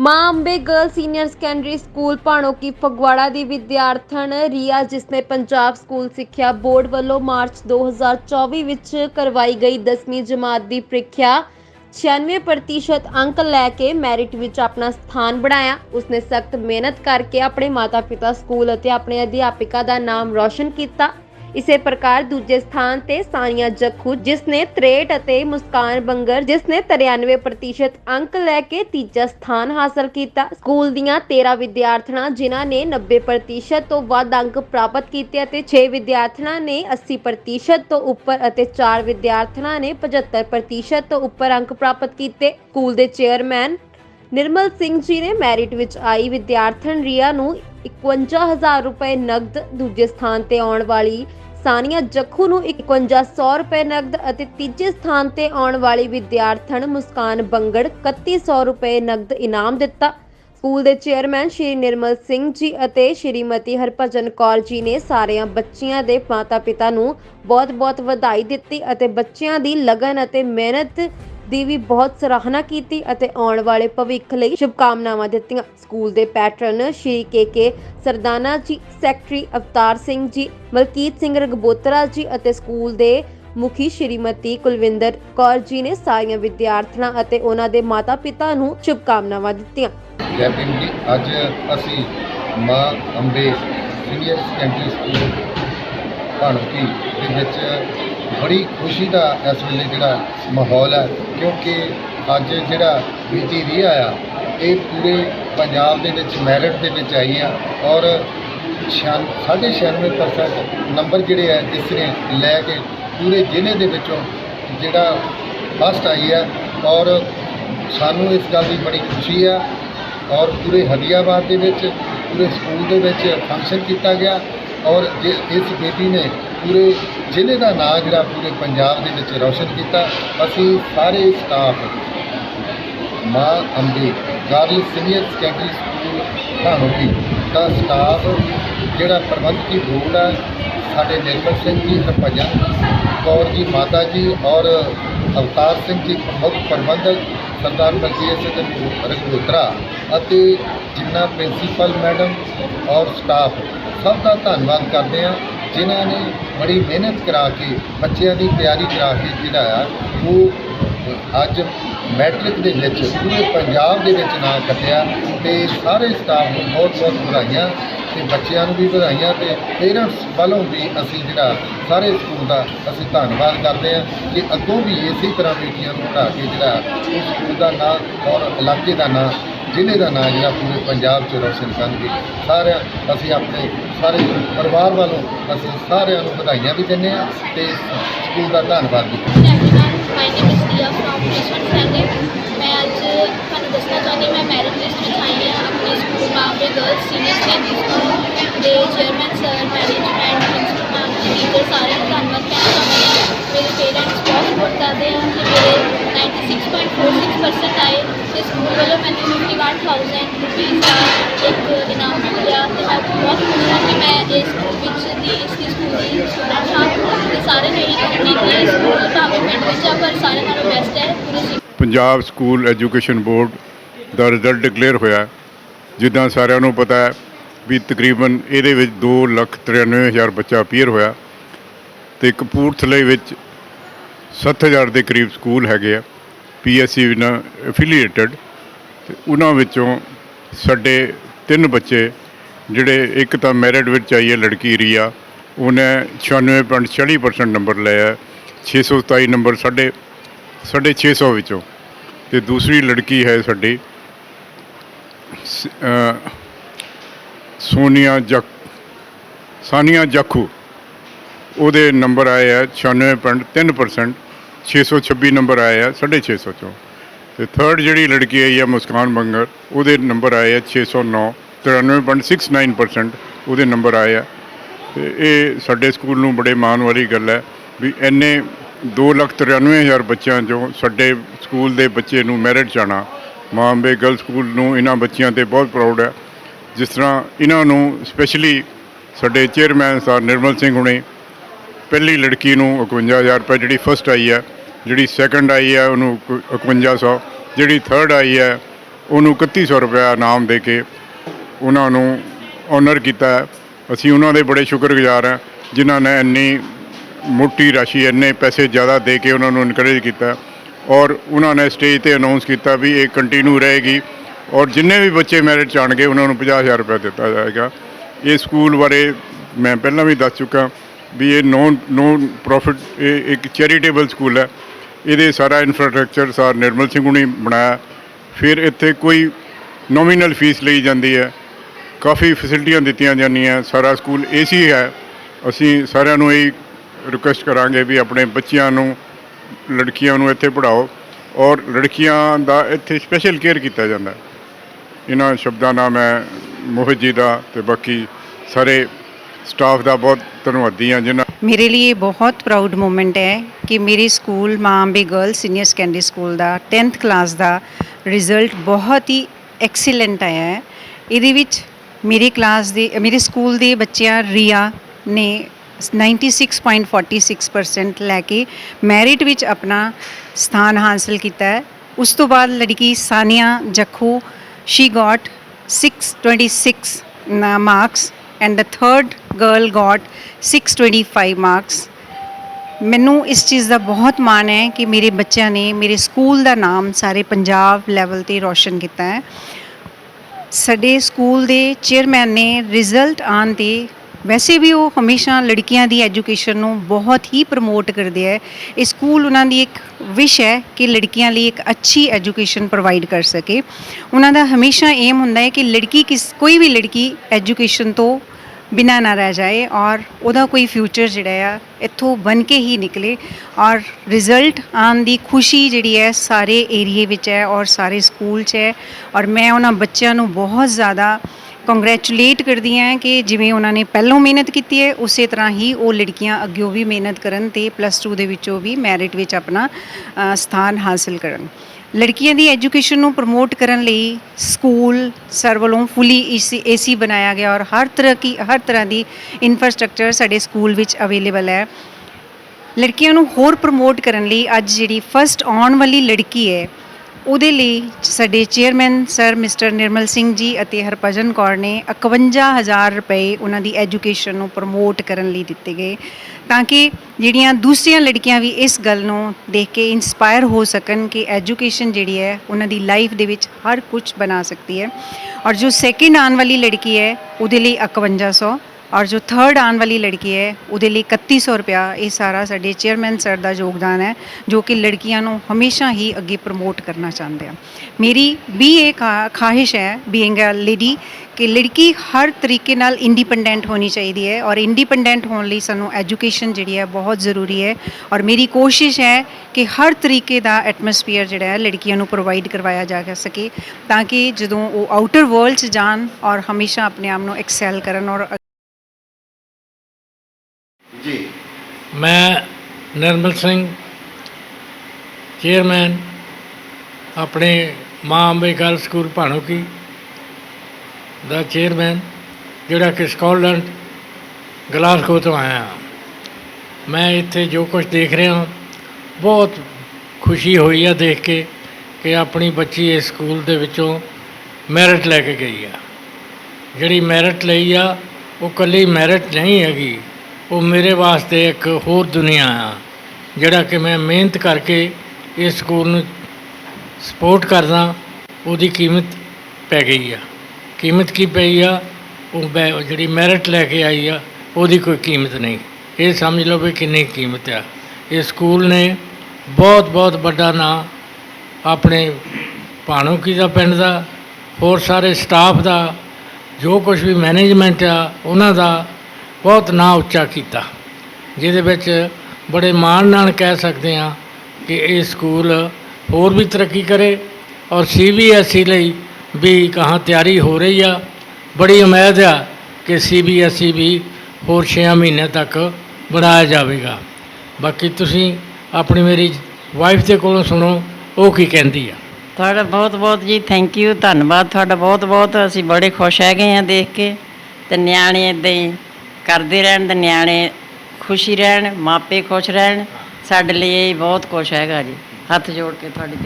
Maa Ambe girl senior secondary school Bhanoki Phagwara ਦੀ ਵਿਦਿਆਰਥਣ ਰੀਆ ਜਿਸਨੇ Punjab school ਸਿੱਖਿਆ ਬੋਰਡ ਵੱਲੋਂ ਮਾਰਚ 2024 ਵਿੱਚ ਕਰਵਾਈ ਗਈ 10ਵੀਂ ਜਮਾਤ ਦੀ ਪ੍ਰੀਖਿਆ 96% ਅੰਕ ਲੈ ਕੇ ਮੈਰਿਟ ਵਿੱਚ ਆਪਣਾ ਸਥਾਨ ਬਣਾਇਆ। ਉਸਨੇ ਸਖਤ ਮਿਹਨਤ ਕਰਕੇ ਆਪਣੇ ਮਾਤਾ-ਪਿਤਾ ਸਕੂਲ ਅਤੇ ਆਪਣੇ ਅਧਿਆਪਿਕਾ ਦਾ ਨਾਮ ਰੌਸ਼ਨ ਕੀਤਾ। ਇਸੇ ਪ੍ਰਕਾਰ ਦੂਜੇ ਸਥਾਨ ਤੇ ਸਾਨੀਆ ਜੱਖੂ, ਜਿਸ ਨੇ 63 ਅਤੇ ਮੁਸਕਾਨ ਬੰਗਰ, ਜਿਸ ਨੇ 93% ਅੰਕ ਲੈ ਕੇ ਤੀਜਾ ਸਥਾਨ ਹਾਸਲ ਕੀਤਾ। ਸਕੂਲ ਦੀਆਂ 13 ਵਿਦਿਆਰਥਣਾਂ, ਜਿਨ੍ਹਾਂ ਨੇ 90% ਤੋਂ ਵੱਧ ਅੰਕ ਪ੍ਰਾਪਤ ਕੀਤੇ ਅਤੇ 6 ਵਿਦਿਆਰਥਣਾਂ ਨੇ 80% ਤੋਂ ਉੱਪਰ ਅਤੇ 4 ਵਿਦਿਆਰਥਣਾਂ ਨੇ 75% ਤੋਂ ਉੱਪਰ ਅੰਕ ਪ੍ਰਾਪਤ ਕੀਤੇ। ਸਕੂਲ ਦੇ ਚੇਅਰਮੈਨ ਨਿਰਮਲ ਸਿੰਘ ਜੀ ਨੇ ਮੈਰਿਟ ਵਿੱਚ ਆਈ ਵਿਦਿਆਰਥਣ ਰੀਆ ਨੂੰ 51000 ਰੁਪਏ ਨਗਦ ਦੂਜੇ ਸਥਾਨ ਤੇ ਆਉਣ ਵਾਲੀ ਸਾਨੀਆ ਜੱਖੂ ਨੂੰ 5100 ਰੁਪਏ ਨਗਦ ਅਤੇ ਤੀਜੇ ਸਥਾਨ ਤੇ ਆਉਣ ਵਾਲੀ ਵਿਦਿਆਰਥਣ ਮੁਸਕਾਨ ਬੰਗੜ 3100 ਰੁਪਏ ਨਗਦ ਇਨਾਮ ਦਿੱਤਾ। ਸਕੂਲ ਦੇ ਚੇਅਰਮੈਨ ਸ਼੍ਰੀ ਨਿਰਮਲ ਸਿੰਘ ਜੀ ਅਤੇ ਸ਼੍ਰੀਮਤੀ ਹਰਭਜਨ ਕੌਰ ਜੀ ਨੇ ਸਾਰਿਆਂ ਬੱਚਿਆਂ ਦੇ ਮਾਤਾ-ਪਿਤਾ ਨੂੰ ਬਹੁਤ-ਬਹੁਤ ਵਧਾਈ ਦਿੱਤੀ ਅਤੇ ਬੱਚਿਆਂ ਦੀ ਲਗਨ ਅਤੇ ਮਿਹਨਤ ਦੀ ਵੀ ਬਹੁਤ ਸਰਾਹਨਾ ਕੀਤੀ ਅਤੇ ਆਉਣ ਵਾਲੇ ਭਵਿੱਖ ਲਈ ਸ਼ੁਭਕਾਮਨਾਵਾਂ ਦਿੱਤੀਆਂ। ਸਕੂਲ ਦੇ ਪੈਟਰਨ ਸ਼੍ਰੀ ਕੇ ਕੇ ਸਰਦਾਨਾ ਜੀ, ਸੈਕਟਰੀ ਅਵਤਾਰ ਸਿੰਘ ਜੀ, ਮਲਕੀਤ ਸਿੰਘ ਰਗਬੋਤਰਾ ਜੀ ਅਤੇ ਸਕੂਲ ਦੇ ਮੁਖੀ ਸ਼੍ਰੀਮਤੀ ਕੁਲਵਿੰਦਰ ਕੌਰ ਜੀ ਨੇ ਸਾਰੀਆਂ ਵਿਦਿਆਰਥਣਾਂ ਅਤੇ ਉਹਨਾਂ ਦੇ ਮਾਤਾ-ਪਿਤਾ ਨੂੰ ਸ਼ੁਭਕਾਮਨਾਵਾਂ ਦਿੱਤੀਆਂ। ਜੈ ਜੀ, ਅੱਜ ਅਸੀਂ Maa Ambe senior secondary school, Bhanoki ਦੇ ਵਿੱਚ ਬੜੀ ਖੁਸ਼ੀ ਦਾ ਇਸ ਵੇਲੇ ਜਿਹੜਾ ਮਾਹੌਲ ਹੈ, ਕਿਉਂਕਿ ਅੱਜ ਜਿਹੜਾ ਬੀਤੀ ਰੀਆ ਆ ਇਹ ਪੂਰੇ ਪੰਜਾਬ ਦੇ ਵਿੱਚ ਮੈਰਿਟ ਦੇ ਵਿੱਚ ਆਈ ਆ ਔਰ ਛਿਆਨ- ਸਾਢੇ 96% ਨੰਬਰ ਜਿਹੜੇ ਆ, ਇਸ ਨੇ ਲੈ ਕੇ ਪੂਰੇ ਜ਼ਿਲ੍ਹੇ ਦੇ ਵਿੱਚੋਂ ਜਿਹੜਾ ਫਸਟ ਆਈ ਹੈ ਔਰ ਸਾਨੂੰ ਇਸ ਗੱਲ ਦੀ ਬੜੀ ਖੁਸ਼ੀ ਆ ਔਰ ਪੂਰੇ ਹਦੀਆਬਾਦ ਦੇ ਵਿੱਚ, ਪੂਰੇ ਸਕੂਲ ਦੇ ਵਿੱਚ ਫੰਕਸ਼ਨ ਕੀਤਾ ਗਿਆ ਔਰ ਜੇ ਇਸ ਬੇਟੀ ਨੇ ਪੂਰੇ ਜ਼ਿਲ੍ਹੇ ਦਾ ਨਾਂ ਜਿਹੜਾ ਪੂਰੇ ਪੰਜਾਬ ਦੇ ਵਿੱਚ ਰੌਸ਼ਨ ਕੀਤਾ, ਅਸੀਂ ਸਾਰੇ staff Maa Ambe girl senior secondary school Dhanoki ਦਾ ਸਟਾਫ ਜਿਹੜਾ ਪ੍ਰਬੰਧਕੀ ਬੋਰਡ ਹੈ ਸਾਡੇ ਨਿਰਮਲ ਸਿੰਘ ਜੀ, ਹਰਭਜਨ ਕੌਰ ਜੀ, ਮਾਤਾ ਜੀ ਔਰ ਅਵਤਾਰ ਸਿੰਘ ਜੀ ਮੁੱਖ ਪ੍ਰਬੰਧਕ ਸਰਦਾਰ ਬਲਜੀਤ ਸਿੰਘ ਰਗੋਤਰਾ ਅਤੇ ਜਿੰਨਾ ਪ੍ਰਿੰਸੀਪਲ ਮੈਡਮ ਔਰ ਸਟਾਫ ਸਭ ਦਾ ਧੰਨਵਾਦ ਕਰਦੇ ਹਾਂ, ਜਿਨ੍ਹਾਂ ਨੇ ਬੜੀ ਮਿਹਨਤ ਕਰਾ ਕੇ, ਬੱਚਿਆਂ ਦੀ ਤਿਆਰੀ ਕਰਾ ਕੇ ਜਿਹੜਾ ਆ, ਉਹ ਅੱਜ ਮੈਟ੍ਰਿਕ ਦੇ ਵਿੱਚ, ਪੂਰੇ ਪੰਜਾਬ ਦੇ ਵਿੱਚ ਨਾਂ ਕੱਢਿਆ ਤੇ ਸਾਰੇ ਸਟਾਫ ਨੂੰ ਬਹੁਤ ਬਹੁਤ ਵਧਾਈਆਂ ਤੇ ਬੱਚਿਆਂ ਨੂੰ ਵੀ ਵਧਾਈਆਂ ਤੇ ਪੇਰੈਂਟਸ ਵੱਲੋਂ ਵੀ ਅਸੀਂ ਜਿਹੜਾ ਸਾਰੇ ਸਕੂਲ ਦਾ ਅਸੀਂ ਧੰਨਵਾਦ ਕਰਦੇ ਹਾਂ ਕਿ ਅੱਗੋਂ ਵੀ ਇਸੇ ਤਰ੍ਹਾਂ ਬੇਟੀਆਂ ਨੂੰ ਪੜ੍ਹਾ ਕੇ ਜਿਹੜਾ ਉਸ ਸਕੂਲ ਦਾ ਨਾਂ ਔਰ ਇਲਾਕੇ ਦਾ ਨਾਂ ਜ਼ਿਲ੍ਹੇ ਦਾ ਨਾਂ ਜਿਹੜਾ ਪੂਰੇ ਪੰਜਾਬ 'ਚ ਰੌਸ਼ਨ ਕਰਨਗੇ ਸਾਰਿਆਂ, ਅਸੀਂ ਆਪਣੇ ਸਾਰੇ ਪਰਿਵਾਰ ਵੱਲੋਂ ਅਸੀਂ ਸਾਰਿਆਂ ਨੂੰ ਵਧਾਈਆਂ ਵੀ ਦਿੰਦੇ ਹਾਂ ਤੇ ਸਕੂਲ ਦਾ ਧੰਨਵਾਦ ਵੀ ਮੈਂ ਅੱਜ ਤੁਹਾਨੂੰ ਦੱਸਣਾ ਚਾਹੁੰਦੀ ਮੈਂ ਮੈਰਿਟ ਲਿਸਟ ਵਿੱਚ ਆਈ ਹਾਂ ਆਪਣੇ ਸਕੂਲ ਮਾਪੇ ਗਰਲਸ ਸੀਨੀਅਰ ਸੈਕੰਡਰੀ ਸਕੂਲ ਦੇ chairman sir management principal teacher ਸਾਰਿਆਂ ਨੂੰ ਧੰਨਵਾਦ ਕਹਿਣਾ ਚਾਹੁੰਦੀ ਹਾਂ। ਮੇਰੇ ਪੇਰੈਂਟਸ ਬਹੁਤ ਸਪੋਰਟ ਕਰਦੇ ਆ ਕਿ ਮੇਰੇ 96.46% ਆਏ ਤੇ ਸਕੂਲ ਵੱਲੋਂ ਮੈਨੂੰ 51000 ਰੁਪਏ ਦਾ ਇੱਕ ਇਨਾਮ ਮਿਲਿਆ ਤੇ ਮੈਂ ਬਹੁਤ ਖੁਸ਼ ਹਾਂ ਕਿ ਮੈਂ ਇਸ ਵਿੱਚ ਦੀ, ਇਸ ਦੀ ਸਕੂਲ ਦੀ ਸਟੂਡੈਂਟ ਹਾਂ। ਤੇ ਸਾਰੇ ਨੇ ਇਹੀ ਕਹਿੰਦੇ ਸਕੂਲ ਭਾਵੇਂ ਪਿੰਡ ਵਿੱਚ ਆ, ਪਰ ਸਾਰਿਆਂ ਨਾਲੋਂ ਬੈਸਟ ਹੈ, ਪੂਰੇ Sikh Punjab school education board ਦਾ ਰਿਜ਼ਲਟ ਡਿਕਲੇਅਰ ਹੋਇਆ ਜਿੱਦਾਂ ਸਾਰਿਆਂ ਨੂੰ ਪਤਾ ਹੈ ਵੀ ਤਕਰੀਬਨ ਇਹਦੇ ਵਿੱਚ 293000 ਬੱਚਾ ਅਪੀਅਰ ਹੋਇਆ ਤੇ ਕਪੂਰਥਲੇ ਵਿੱਚ 7000 ਦੇ ਕਰੀਬ ਸਕੂਲ ਹੈਗੇ ਆ। ਪੀਐਸਸੀ ਨਾਲ ਐਫੀਲੀਏਟਡ ਤੇ ਉਹਨਾਂ ਵਿੱਚੋਂ ਸਾਡੇ ਤਿੰਨ ਬੱਚੇ, ਜਿਹੜੇ ਇੱਕ ਤਾਂ ਮੈਰਿਟ ਵਿੱਚ ਆਈ ਹੈ, ਲੜਕੀ ਰੀਆ, ਉਹਨੇ 96.40% ਨੰਬਰ ਲਿਆ 627 ਨੰਬਰ ਸਾਡੇ ਸਾਢੇ 600 ਵਿੱਚੋਂ। ਤੇ ਦੂਸਰੀ ਲੜਕੀ ਹੈ ਸਾਡੀ ਸੋਨੀਆ ਜਕ, ਸਾਨੀਆ ਜੱਖੂ, ਉਹਦੇ ਨੰਬਰ ਆਏ ਆ 96.3% 626 ਨੰਬਰ ਆਏ ਆ 650 ਚੋਂ। ਤੇ ਥਰਡ ਜਿਹੜੀ ਲੜਕੀ ਆਈ ਆ ਮੁਸਕਾਨ ਬੰਗਰ ਉਹਦੇ ਨੰਬਰ ਆਏ ਆ 609 93.69% ਉਹਦੇ ਨੰਬਰ ਆਏ ਆ। ਤੇ ਇਹ ਸਾਡੇ ਸਕੂਲ ਨੂੰ ਬੜੇ ਮਾਣ ਵਾਲੀ ਗੱਲ ਹੈ ਵੀ ਇੰਨੇ 293000 ਬੱਚਿਆਂ ਚੋਂ ਸਾਡੇ ਸਕੂਲ ਦੇ ਬੱਚੇ ਨੂੰ ਮੈਰਿਟ ਜਾਣਾ, ਮਾਂ ਅੰਬੇ ਗਰਲ ਸਕੂਲ ਨੂੰ ਇਹਨਾਂ ਬੱਚਿਆਂ ਤੇ ਬਹੁਤ ਪ੍ਰਾਊਡ ਹੈ। ਜਿਸ ਤਰ੍ਹਾਂ ਇਹਨਾਂ ਨੂੰ ਸਪੈਸ਼ਲੀ ਸਾਡੇ ਚੇਅਰਮੈਨ ਸਰ ਨਿਰਮਲ ਸਿੰਘ ਹੁਣੇ ਪਹਿਲੀ ਲੜਕੀ ਨੂੰ 51000 ਰੁਪਏ ਜਿਹੜੀ ਫਸਟ ਆਈ ਹੈ, ਜਿਹੜੀ ਸੈਕੰਡ ਆਈ ਹੈ, ਉਹਨੂੰ 5100 ਜਿਹੜੀ ਥਰਡ ਆਈ ਹੈ, ਉਹਨੂੰ 3100 ਰੁਪਇਆ ਇਨਾਮ ਦੇ ਕੇ ਉਹਨਾਂ ਨੂੰ ਆਨਰ ਕੀਤਾ ਹੈ। ਅਸੀਂ ਉਹਨਾਂ ਦੇ ਬੜੇ ਸ਼ੁਕਰਗੁਜ਼ਾਰ ਹਾਂ, ਜਿਨ੍ਹਾਂ ਨੇ ਇੰਨੀ ਮੋਟੀ ਰਾਸ਼ੀ, ਇੰਨੇ ਪੈਸੇ ਜ਼ਿਆਦਾ ਦੇ ਕੇ ਉਹਨਾਂ ਨੂੰ ਇਨਕਰੇਜ ਕੀਤਾ ਔਰ ਉਹਨਾਂ ਨੇ ਸਟੇਜ ਤੇ ਅਨਾਉਂਸ ਕੀਤਾ ਵੀ ਇਹ ਕੰਟੀਨਿਊ ਰਹੇਗੀ ਔਰ ਜਿੰਨੇ ਵੀ ਬੱਚੇ ਮੈਰਿਟ ਚ ਆਉਣਗੇ, ਉਹਨਾਂ ਨੂੰ 50000 ਰੁਪਏ ਦਿੱਤਾ ਜਾਏਗਾ। ਇਹ ਸਕੂਲ ਬਾਰੇ ਮੈਂ ਪਹਿਲਾਂ ਵੀ ਦੱਸ ਚੁੱਕਾ। ਵੀ ਇਹ ਨੋਨ ਨੋਨ ਪ੍ਰੋਫਿਟ ਇਹ ਇੱਕ ਚੈਰੀਟੇਬਲ ਸਕੂਲ ਹੈ। ਇਹਦੇ ਸਾਰਾ ਇਨਫਰਾਸਟ੍ਰਕਚਰ ਸਾਰ ਨਿਰਮਲ ਸਿੰਘ ਹੁਣੀ ਬਣਾਇਆ। ਫਿਰ ਇੱਥੇ ਕੋਈ ਨੋਮੀਨਲ ਫੀਸ ਲਈ ਜਾਂਦੀ ਹੈ। ਕਾਫੀ ਫੈਸਿਲਿਟੀਆਂ ਦਿੱਤੀਆਂ ਜਾਂਦੀਆਂ, ਸਾਰਾ ਸਕੂਲ ਏਸੀ ਹੈ। ਅਸੀਂ ਸਾਰਿਆਂ ਨੂੰ ਇਹ ਰਿਕੁਐਸਟ ਕਰਾਂਗੇ ਵੀ ਆਪਣੇ ਬੱਚਿਆਂ ਨੂੰ, ਲੜਕੀਆਂ ਨੂੰ ਇੱਥੇ ਪੜ੍ਹਾਓ। ਔਰ ਲੜਕੀਆਂ ਦਾ ਇੱਥੇ ਸਪੈਸ਼ਲ ਕੇਅਰ ਕੀਤਾ ਜਾਂਦਾ। ਇਹਨਾਂ ਸ਼ਬਦਾਂ ਨਾਲ ਮੈਂ ਮੋਹਿਤ ਜੀ ਦਾ ਤੇ ਬਾਕੀ ਸਾਰੇ ਸਟਾਫ ਦਾ ਬਹੁਤ ਧੰਨਵਾਦੀ ਹਾਂ ਜਿਨ੍ਹਾਂ ਮੇਰੇ ਲਈ ਬਹੁਤ ਪ੍ਰਾਊਡ ਮੂਮੈਂਟ ਹੈ ਕਿ ਮੇਰੇ school Maa Ambe girl senior secondary school ਦਾ 10th ਕਲਾਸ ਦਾ ਰਿਜ਼ਲਟ ਬਹੁਤ ਹੀ ਐਕਸੀਲੈਂਟ ਆਇਆ ਹੈ। ਇਹਦੇ ਵਿੱਚ ਮੇਰੇ ਕਲਾਸ ਦੇ, ਮੇਰੇ ਸਕੂਲ ਦੇ ਬੱਚਿਆਂ ਰੀਆ ਨੇ 96.46% ਲੈ ਕੇ ਮੈਰਿਟ ਵਿੱਚ ਆਪਣਾ ਸਥਾਨ ਹਾਸਲ ਕੀਤਾ ਹੈ। ਉਸ ਤੋਂ ਬਾਅਦ ਲੜਕੀ Sania Jakhu, she got 626 marks marks and the third girl got 625 marks ਮੈਨੂੰ ਇਸ ਚੀਜ਼ ਦਾ ਬਹੁਤ ਮਾਣ ਹੈ ਕਿ ਮੇਰੇ ਬੱਚਿਆਂ ਨੇ ਮੇਰੇ ਸਕੂਲ ਦਾ ਨਾਮ ਸਾਰੇ ਪੰਜਾਬ ਲੈਵਲ ਤੇ ਰੌਸ਼ਨ ਕੀਤਾ ਹੈ ਸਾਡੇ ਸਕੂਲ ਦੇ ਚੇਅਰਮੈਨ ਨੇ ਰਿਜ਼ਲਟ ਆਉਣ ਤੇ ਵੈਸੇ ਵੀ ਉਹ ਹਮੇਸ਼ਾ ਲੜਕੀਆਂ ਦੀ ਐਜੂਕੇਸ਼ਨ ਨੂੰ ਬਹੁਤ ਹੀ ਪ੍ਰਮੋਟ ਕਰਦੇ ਹੈ ਇਹ ਸਕੂਲ ਉਹਨਾਂ ਦੀ ਇੱਕ ਵਿਸ਼ ਹੈ ਕਿ ਲੜਕੀਆਂ ਲਈ ਇੱਕ ਅੱਛੀ ਐਜੂਕੇਸ਼ਨ ਪ੍ਰੋਵਾਈਡ ਕਰ ਸਕੇ। ਉਹਨਾਂ ਦਾ ਹਮੇਸ਼ਾ ਏਮ ਹੁੰਦਾ ਹੈ ਕਿ ਲੜਕੀ ਕਿਸ, ਕੋਈ ਵੀ ਲੜਕੀ ਐਜੂਕੇਸ਼ਨ ਤੋਂ ਬਿਨਾ ਨਾ ਰਹਿ ਜਾਏ ਔਰ ਉਹਦਾ ਕੋਈ ਫਿਊਚਰ ਜਿਹੜਾ ਆ, ਇੱਥੋਂ ਬਣ ਕੇ ਹੀ ਨਿਕਲੇ ਔਰ ਰਿਜ਼ਲਟ ਆਉਣ ਦੀ ਖੁਸ਼ੀ ਜਿਹੜੀ ਹੈ ਸਾਰੇ ਏਰੀਏ ਵਿੱਚ ਹੈ ਔਰ ਸਾਰੇ ਸਕੂਲ 'ਚ ਹੈ ਔਰ ਮੈਂ ਉਹਨਾਂ ਬੱਚਿਆਂ ਨੂੰ ਬਹੁਤ ਜ਼ਿਆਦਾ ਕੰਗ੍ਰੈਚੁਲੇਟ ਕਰਦੀ ਹਾਂ ਕਿ ਜਿਵੇਂ ਉਹਨਾਂ ਨੇ ਪਹਿਲੋਂ ਮਿਹਨਤ ਕੀਤੀ ਹੈ ਉਸੇ ਤਰ੍ਹਾਂ ਹੀ ਉਹ ਲੜਕੀਆਂ ਅੱਗਿਓਂ ਵੀ ਮਿਹਨਤ ਕਰਨ ਤੇ ਪਲੱਸ 2 ਦੇ ਵਿੱਚੋਂ ਵੀ ਮੈਰਿਟ ਵਿੱਚ ਆਪਣਾ ਅ, ਸਥਾਨ ਹਾਸਲ ਕਰਨ। ਲੜਕੀਆਂ ਦੀ ਐਜੂਕੇਸ਼ਨ ਨੂੰ ਪ੍ਰਮੋਟ ਕਰਨ ਲਈ ਸਕੂਲ ਸਰ ਵੱਲੋਂ ਫੁੱਲੀ ਏਸੀ ਏਸੀ ਬਣਾਇਆ ਗਿਆ ਔਰ ਹਰ ਤਰ੍ਹਾਂ ਕੀ ਹਰ ਤਰ੍ਹਾਂ ਦੀ ਇਨਫਰਾਸਟ੍ਰਕਚਰ ਸਾਡੇ ਸਕੂਲ ਵਿੱਚ ਅਵੇਲੇਬਲ ਹੈ। ਲੜਕੀਆਂ ਨੂੰ ਹੋਰ ਪ੍ਰਮੋਟ ਕਰਨ ਲਈ ਅੱਜ ਜਿਹੜੀ ਫਸਟ ਆਉਣ ਵਾਲੀ ਲੜਕੀ ਹੈ ਉਹਦੇ ਲਈ ਸਾਡੇ chairman sir mister Nirmal Singh ji ਅਤੇ ਹਰਭਜਨ ਕੌਰ ਨੇ 51000 ਰੁਪਏ ਉਹਨਾਂ ਦੀ ਐਜੂਕੇਸ਼ਨ ਨੂੰ ਪ੍ਰਮੋਟ ਕਰਨ ਲਈ ਦਿੱਤੇ ਗਏ ਤਾਂ ਕਿ ਜਿਹੜੀਆਂ ਦੂਸਰੀਆਂ ਲੜਕੀਆਂ ਵੀ ਇਸ ਗੱਲ ਨੂੰ ਦੇਖ ਕੇ ਇਨਸਪਾਇਰ ਹੋ ਸਕਣ ਕਿ ਐਜੂਕੇਸ਼ਨ ਜਿਹੜੀ ਹੈ ਉਹਨਾਂ ਦੀ ਲਾਈਫ ਦੇ ਵਿੱਚ ਹਰ ਕੁਝ ਬਣਾ ਸਕਦੀ ਹੈ। ਔਰ ਜੋ ਸੈਕਿੰਡ ਆਉਣ ਵਾਲੀ ਲੜਕੀ ਹੈ, ਉਹਦੇ ਲਈ 5100 ਔਰ ਜੋ ਥਰਡ ਆਉਣ ਵਾਲੀ ਲੜਕੀ ਹੈ, ਉਹਦੇ ਲਈ 3100 ਰੁਪਇਆ ਇਹ ਸਾਰਾ ਸਾਡੇ ਚੇਅਰਮੈਨ ਸਰ ਦਾ ਯੋਗਦਾਨ ਹੈ, ਜੋ ਕਿ ਲੜਕੀਆਂ ਨੂੰ ਹਮੇਸ਼ਾ ਹੀ ਅੱਗੇ ਪ੍ਰਮੋਟ ਕਰਨਾ ਚਾਹੁੰਦੇ ਆ। ਮੇਰੀ ਵੀ ਇਹ ਖਾ- ਖਾਹਿਸ਼ ਹੈ ਬੀਇੰਗ ਅ ਲੇਡੀ ਕਿ ਲੜਕੀ ਹਰ ਤਰੀਕੇ ਨਾਲ ਇੰਡੀਪੈਂਡੈਂਟ ਹੋਣੀ ਚਾਹੀਦੀ ਹੈ ਔਰ ਇੰਡੀਪੈਂਡੈਂਟ ਹੋਣ ਲਈ ਸਾਨੂੰ ਐਜੂਕੇਸ਼ਨ ਜਿਹੜੀ ਹੈ, ਬਹੁਤ ਜ਼ਰੂਰੀ ਹੈ। ਔਰ ਮੇਰੀ ਕੋਸ਼ਿਸ਼ ਹੈ ਕਿ ਹਰ ਤਰੀਕੇ ਦਾ ਐਟਮੋਸਫੀਅਰ ਜਿਹੜਾ ਹੈ, ਲੜਕੀਆਂ ਨੂੰ ਪ੍ਰੋਵਾਈਡ ਕਰਵਾਇਆ ਜਾ ਸਕੇ, ਤਾਂ ਕਿ ਜਦੋਂ ਉਹ ਆਊਟਰ ਵਰਲਡ 'ਚ ਜਾਣ ਔਰ ਹਮੇਸ਼ਾ ਆਪਣੇ ਆਪ ਨੂੰ ਐਕਸੈਲ ਕਰਨ ਔਰ ਮੈਂ ਨਿਰਮਲ ਸਿੰਘ, ਚੇਅਰਮੈਨ, ਆਪਣੇ ਮਾਂ ਅੰਬੇ ਗਰਲ ਸਕੂਲ ਭਾਣੋਕੀ ਦਾ ਚੇਅਰਮੈਨ, ਜਿਹੜਾ ਕਿ ਸਕਾਟਲੈਂਡ, ਗਲਾਸਗੋ ਤੋਂ ਆਇਆ ਮੈਂ ਇੱਥੇ ਜੋ ਕੁਝ ਦੇਖ ਰਿਹਾ ਹਾਂ, ਬਹੁਤ ਖੁਸ਼ੀ ਹੋਈ ਆ ਦੇਖ ਕੇ ਕਿ ਆਪਣੀ ਬੱਚੀ ਇਸ ਸਕੂਲ ਦੇ ਵਿੱਚੋਂ ਮੈਰਿਟ ਲੈ ਕੇ ਗਈ ਆ। ਜਿਹੜੀ ਮੈਰਿਟ ਲਈ ਆ, ਉਹ ਕੱਲੀ ਮੈਰਿਟ ਨਹੀਂ ਹੈਗੀ ਉਹ ਮੇਰੇ ਵਾਸਤੇ ਇੱਕ ਹੋਰ ਦੁਨੀਆ ਆ, ਜਿਹੜਾ ਕਿ ਮੈਂ ਮਿਹਨਤ ਕਰਕੇ ਇਸ ਸਕੂਲ ਨੂੰ ਸਪੋਰਟ ਕਰਦਾ, ਉਹਦੀ ਕੀਮਤ ਪੈ ਗਈ ਆ। ਕੀਮਤ ਕੀ ਪਈ ਆ? ਉਹ ਬੈ- ਜਿਹੜੀ ਮੈਰਿਟ ਲੈ ਕੇ ਆਈ ਆ, ਉਹਦੀ ਕੋਈ ਕੀਮਤ ਨਹੀਂ। ਇਹ ਸਮਝ ਲਓ ਵੀ ਕਿੰਨੀ ਕੀਮਤ ਆ। ਇਹ ਸਕੂਲ ਨੇ ਬਹੁਤ ਬਹੁਤ ਵੱਡਾ ਨਾਂ ਆਪਣੇ ਭਾਣੋਕੀ ਦਾ ਪਿੰਡ ਦਾ, ਹੋਰ ਸਾਰੇ ਸਟਾਫ ਦਾ, ਜੋ ਕੁਝ ਵੀ ਮੈਨੇਜਮੈਂਟ ਆ, ਉਹਨਾਂ ਦਾ ਬਹੁਤ ਨਾਂ ਉੱਚਾ ਕੀਤਾ, ਜਿਹਦੇ ਵਿੱਚ ਬੜੇ ਮਾਣ ਨਾਲ ਕਹਿ ਸਕਦੇ ਹਾਂ ਕਿ ਇਹ ਸਕੂਲ ਹੋਰ ਵੀ ਤਰੱਕੀ ਕਰੇ ਔਰ ਸੀਬੀਐਸਈ ਲਈ ਵੀ ਕਹਾਂ ਤਿਆਰੀ ਹੋ ਰਹੀ ਆ। ਬੜੀ ਉਮੀਦ ਆ ਕਿ ਸੀਬੀਐਸਈ ਵੀ ਹੋਰ 6 ਮਹੀਨੇ ਤੱਕ ਬਣਾਇਆ ਜਾਵੇਗਾ। ਬਾਕੀ ਤੁਸੀਂ ਆਪਣੀ ਮੇਰੀ ਵਾਈਫ ਦੇ ਕੋਲੋਂ ਸੁਣੋ, ਉਹ ਕੀ ਕਹਿੰਦੀ ਆ। ਤੁਹਾਡਾ ਬਹੁਤ ਬਹੁਤ ਜੀ ਥੈਂਕ ਯੂ ਧੰਨਵਾਦ। ਤੁਹਾਡਾ ਬਹੁਤ ਬਹੁਤ ਅਸੀਂ ਬੜੇ ਖੁਸ਼ ਹੈਗੇ ਆ ਦੇਖ ਕੇ ਤੇ ਨਿਆਣੇ ਇਦਾਂ ਹੀ ਕਰਦੇ ਰਹਿਣ ਤੇ ਨਿਆਣੇ ਖੁਸ਼ੀ ਰਹਿਣ, ਮਾਪੇ ਖੁਸ਼ ਰਹਿਣ, ਸਾਡੇ ਲਈ ਇਹ ਬਹੁਤ ਕੁਛ ਹੈਗਾ ਜੀ। ਹੱਥ ਜੋੜ ਕੇ ਤੁਹਾਡੀ